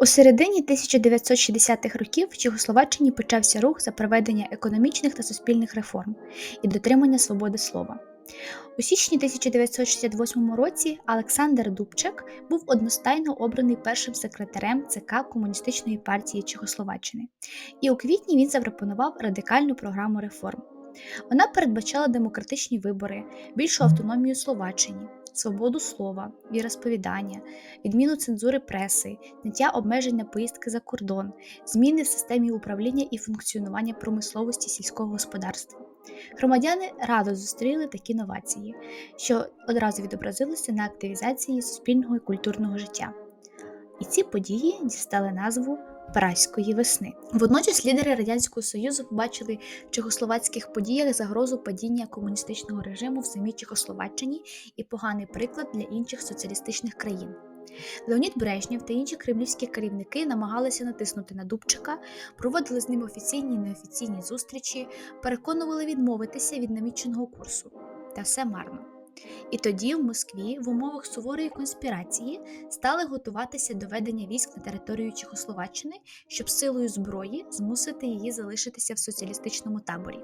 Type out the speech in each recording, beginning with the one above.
У середині 1960-х років в Чехословаччині почався рух за проведення економічних та суспільних реформ і дотримання свободи слова. У січні 1968 році Олександр Дубчак був одностайно обраний першим секретарем ЦК Комуністичної партії Чехословаччини, і у квітні він запропонував радикальну програму реформ. Вона передбачала демократичні вибори, більшу автономію Словаччині, свободу слова, віросповідання, відміну цензури преси, зняття обмежень на поїздки за кордон, зміни в системі управління і функціонування промисловості сільського господарства. Громадяни радо зустріли такі новації, що одразу відобразилося на активізації суспільного і культурного життя. І ці події дістали назву Праської весни. Водночас лідери Радянського Союзу побачили в чехословацьких подіях загрозу падіння комуністичного режиму в самій Чехословаччині і поганий приклад для інших соціалістичних країн. Леонід Брежнєв та інші кремлівські керівники намагалися натиснути на Дубчика, проводили з ним офіційні і неофіційні зустрічі, переконували відмовитися від наміченого курсу. Та все марно. І тоді в Москві в умовах суворої конспірації стали готуватися до ведення військ на територію Чехословаччини, щоб силою зброї змусити її залишитися в соціалістичному таборі.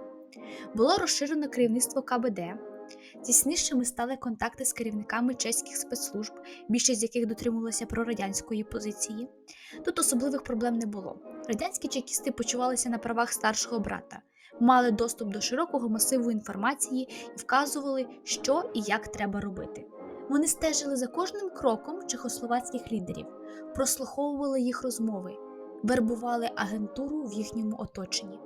Було розширено керівництво КБД. Тіснішими стали контакти з керівниками чеських спецслужб, більшість з яких дотримувалася прорадянської позиції. Тут особливих проблем не було. Радянські чекісти почувалися на правах старшого брата, мали доступ до широкого масиву інформації і вказували, що і як треба робити. Вони стежили за кожним кроком чехословацьких лідерів, прослуховували їх розмови, вербували агентуру в їхньому оточенні.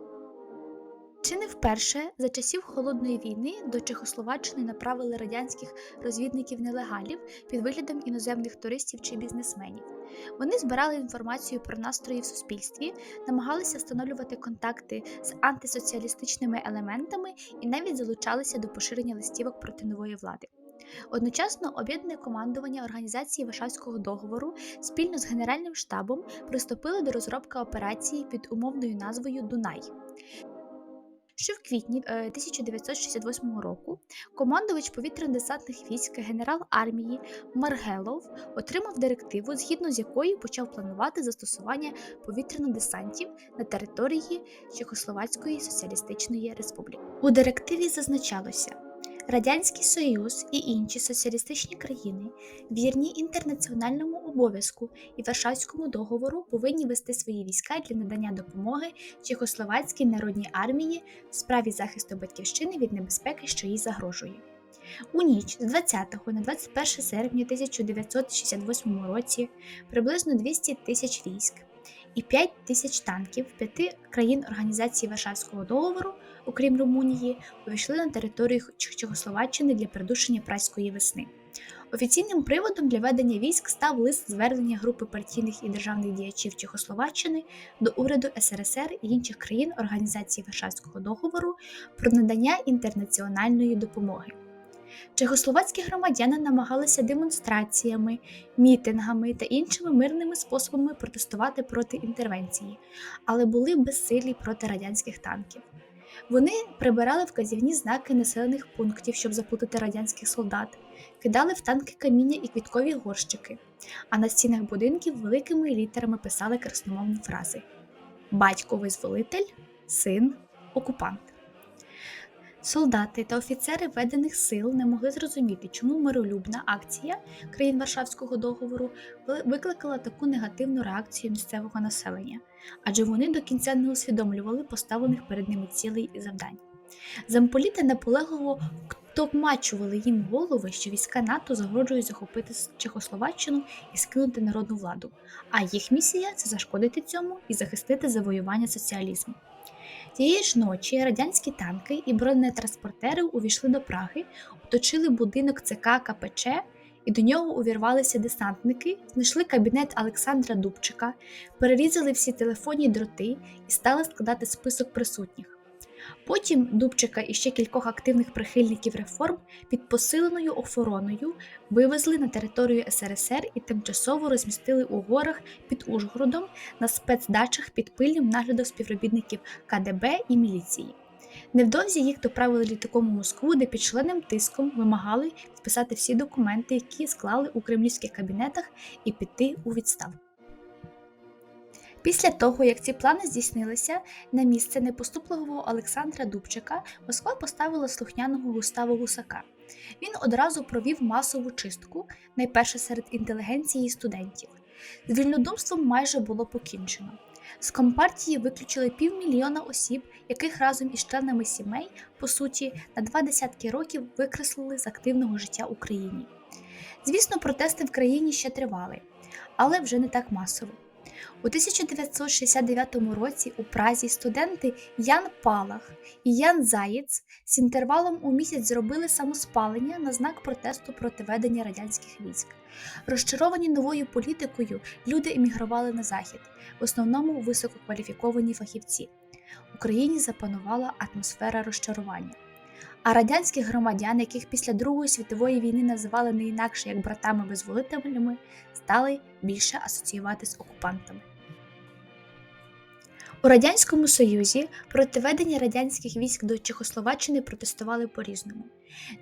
Чи не вперше за часів холодної війни до Чехословаччини направили радянських розвідників-нелегалів під виглядом іноземних туристів чи бізнесменів. Вони збирали інформацію про настрої в суспільстві, намагалися встановлювати контакти з антисоціалістичними елементами і навіть залучалися до поширення листівок проти нової влади. Одночасно об'єднане командування організації Варшавського договору спільно з Генеральним штабом приступили до розробки операції під умовною назвою Дунай що в квітні 1968 року командувач повітряно-десантних військ генерал армії Маргелов отримав директиву, згідно з якою почав планувати застосування повітряно-десантів на території Чехословацької Соціалістичної Республіки. У директиві зазначалося. Радянський Союз і інші соціалістичні країни, вірні інтернаціональному обов'язку і Варшавському договору, повинні вести свої війська для надання допомоги Чехословацькій народній армії в справі захисту батьківщини від небезпеки, що їй загрожує. У ніч з 20 на 21 серпня 1968 році приблизно 200 тисяч військ і 5 тисяч танків п'яти країн Організації Варшавського договору окрім Румунії, увійшли на територію Чехословаччини для придушення праської весни. Офіційним приводом для ведення військ став лист звернення групи партійних і державних діячів Чехословаччини до уряду СРСР і інших країн Організації Варшавського договору про надання інтернаціональної допомоги. Чехословацькі громадяни намагалися демонстраціями, мітингами та іншими мирними способами протестувати проти інтервенції, але були безсилі проти радянських танків. Вони прибирали вказівні знаки населених пунктів, щоб заплутати радянських солдат, кидали в танки каміння і квіткові горщики, а на стінах будинків великими літерами писали красномовні фрази: Батько визволитель, син, окупант. Солдати та офіцери ведених сил не могли зрозуміти, чому миролюбна акція країн Варшавського договору викликала таку негативну реакцію місцевого населення, адже вони до кінця не усвідомлювали поставлених перед ними цілей і завдань. Замполіти наполегливо токмачували їм голови, що війська НАТО загрожують захопити Чехословаччину і скинути народну владу, а їх місія це зашкодити цьому і захистити завоювання соціалізму. Тієї ж ночі радянські танки і бронетранспортери увійшли до Праги, оточили будинок ЦК КПЧ, і до нього увірвалися десантники, знайшли кабінет Олександра Дубчика, перерізали всі телефонні дроти і стали складати список присутніх. Потім Дубчика і ще кількох активних прихильників реформ під посиленою охороною вивезли на територію СРСР і тимчасово розмістили у горах під Ужгородом на спецдачах під пильним наглядом співробітників КДБ і міліції. Невдовзі їх доправили літаком у Москву, де під членним тиском вимагали підписати всі документи, які склали у кремлівських кабінетах, і піти у відставку. Після того, як ці плани здійснилися, на місце непоступливого Олександра Дубчика Москва поставила слухняного Густава Гусака. Він одразу провів масову чистку, найперше серед інтелігенції студентів. З вільнодумством майже було покінчено. З компартії виключили півмільйона осіб, яких разом із членами сімей, по суті, на два десятки років викреслили з активного життя в Україні. Звісно, протести в країні ще тривали, але вже не так масово. У 1969 році у Празі студенти Ян Палах і Ян Заєць з інтервалом у місяць зробили самоспалення на знак протесту проти ведення радянських військ. Розчаровані новою політикою, люди емігрували на захід, в основному висококваліфіковані фахівці. В Україні запанувала атмосфера розчарування. А радянських громадян, яких після Другої світової війни називали не інакше як братами-визволителями, стали більше асоціювати з окупантами. У Радянському Союзі проти ведення радянських військ до Чехословаччини протестували по-різному.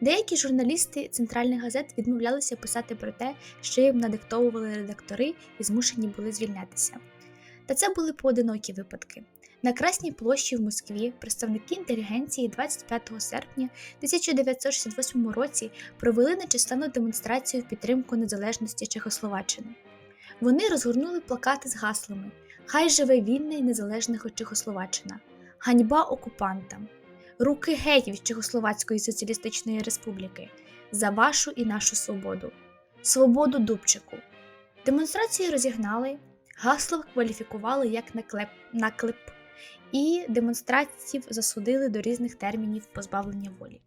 Деякі журналісти центральних газет відмовлялися писати про те, що їм надиктовували редактори і змушені були звільнятися. Та це були поодинокі випадки. На Красній площі в Москві представники інтелігенції 25 серпня 1968 році провели нечисленну демонстрацію в підтримку незалежності Чехословаччини. Вони розгорнули плакати з гаслами Хай живе вільна і Чехословаччина, ганьба окупантам, руки геть від Чехословацької соціалістичної республіки, за вашу і нашу свободу, свободу Дубчику. Демонстрацію розігнали, гасло кваліфікували як наклеп, наклеп, і демонстрантів засудили до різних термінів позбавлення волі.